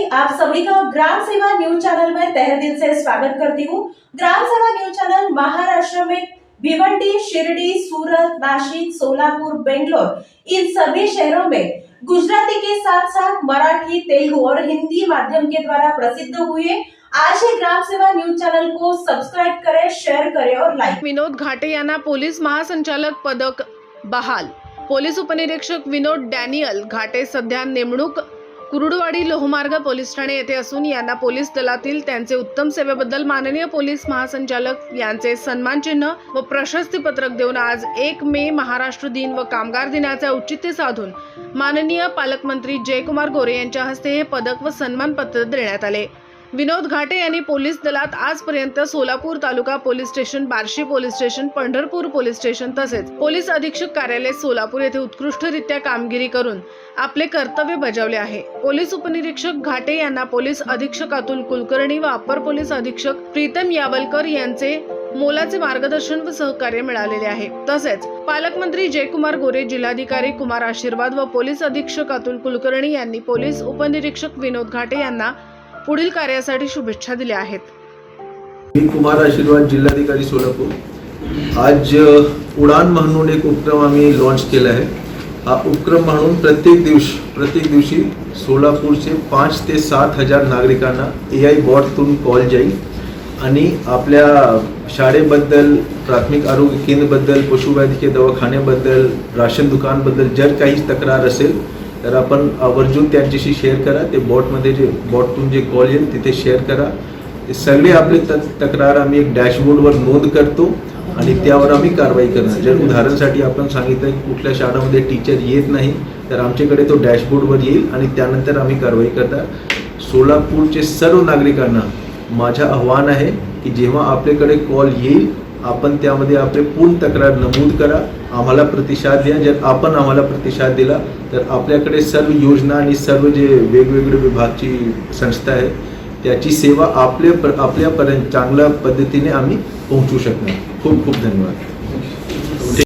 मंडली आप सभी का ग्राम सेवा न्यूज चैनल में तहे दिल से स्वागत करती हूँ। ग्राम सेवा न्यूज चैनल महाराष्ट्र में भिवंडी शिरडी सूरत नासिक सोलापुर बेंगलोर इन सभी शहरों में गुजराती के साथ साथ मराठी तेलुगु और हिंदी माध्यम के द्वारा प्रसिद्ध हुए आज ही ग्राम सेवा न्यूज चैनल को सब्सक्राइब करे शेयर करे और लाइक विनोद घाटे यांना पोलीस महासंचालक पदक बहाल। पोलीस उपनिरीक्षक विनोद डॅनियल घाटे सध्या नेमणूक कुरुडवाडी लोहमार्ग पोलीस ठाणे येथे असून यांना पोलीस दलातील त्यांचे उत्तम सेवेबद्दल माननीय पोलीस महासंचालक यांचे सन्मानचिन्ह व प्रशस्ती पत्रक देऊन आज एक मे महाराष्ट्र दिन व कामगार दिनाचे औचित्य साधून माननीय पालकमंत्री जयकुमार गोरे यांच्या हस्ते हे पदक व सन्मानपत्र देण्यात आले. विनोद घाटे यांनी पोलीस दलात आजपर्यंत Solapur taluka police station Barshi police station Pandharpur police station तसेच पोलीस अधीक्षक कार्यालय सोलापूर येथे उत्कृष्टरित्या कामगिरी करून आपले कर्तव्य बजावले आहे. पोलीस उपनिरीक्षक घाटे यांना पोलीस अधीक्षक अतुल कुलकर्णी व अप्पर पोलीस अधीक्षक प्रीतम यावलकर यांचे मोलाचे मार्गदर्शन व सहकार्य मिळालेले आहे. तसेच पालकमंत्री जयकुमार गोरे जिल्हाधिकारी कुमार आशीर्वाद व पोलीस अधीक्षक अतुल कुलकर्णी यांनी पोलीस उपनिरीक्षक विनोद घाटे यांना पुढील कार्यासाठी शुभेच्छा दिल्या आहेत. मी कुमार आशीर्वाद जिल्हाधिकारी सोलापूर. आज उडान म्हणून एक उपक्रम आम्ही लॉन्च केला आहे. हा उपक्रम म्हणून प्रत्येक दिवशी प्रत्येक दिवशी सोलापूरचे पाच ते सात हजार नागरिकांना ए आय बॉटतून कॉल जाईल. आणि आपल्या शाळेबद्दल प्राथमिक आरोग्य केंद्रबद्दल पशुवैद्यकीय दवाखान्याबद्दल राशन दुकानबद्दल जर काही तक्रार असेल तर आपण आवर्जून त्यांच्याशी शेअर करा. ते बॉटमध्ये जे बॉटतून जे कॉल येईल तिथे शेअर करा. ते सगळे आपले त- तक्रार आम्ही एक डॅशबोर्डवर नोंद करतो आणि त्यावर आम्ही कारवाई करणार. जर उदाहरणासाठी आपण सांगितलं की कुठल्या शाळामध्ये टीचर येत नाही तर आमच्याकडे तो डॅशबोर्डवर येईल आणि त्यानंतर आम्ही कारवाई करणार. सोलापूरचे सर्व नागरिकांना माझं आव्हान आहे की जेव्हा आपल्याकडे कॉल येईल आपण त्यामध्ये आपले पूर्ण तक्रार नमूद करा. आम्हाला प्रतिसाद द्या. जर आपण आम्हाला प्रतिसाद दिला तर आपल्याकडे सर्व योजना आणि सर्व जे वेगवेगळे विभागची संस्था आहे त्याची सेवा आपल्या आपल्यापर्यंत चांगल्या पद्धतीने आम्ही पोहोचू शकणार. खूप खूप धन्यवाद.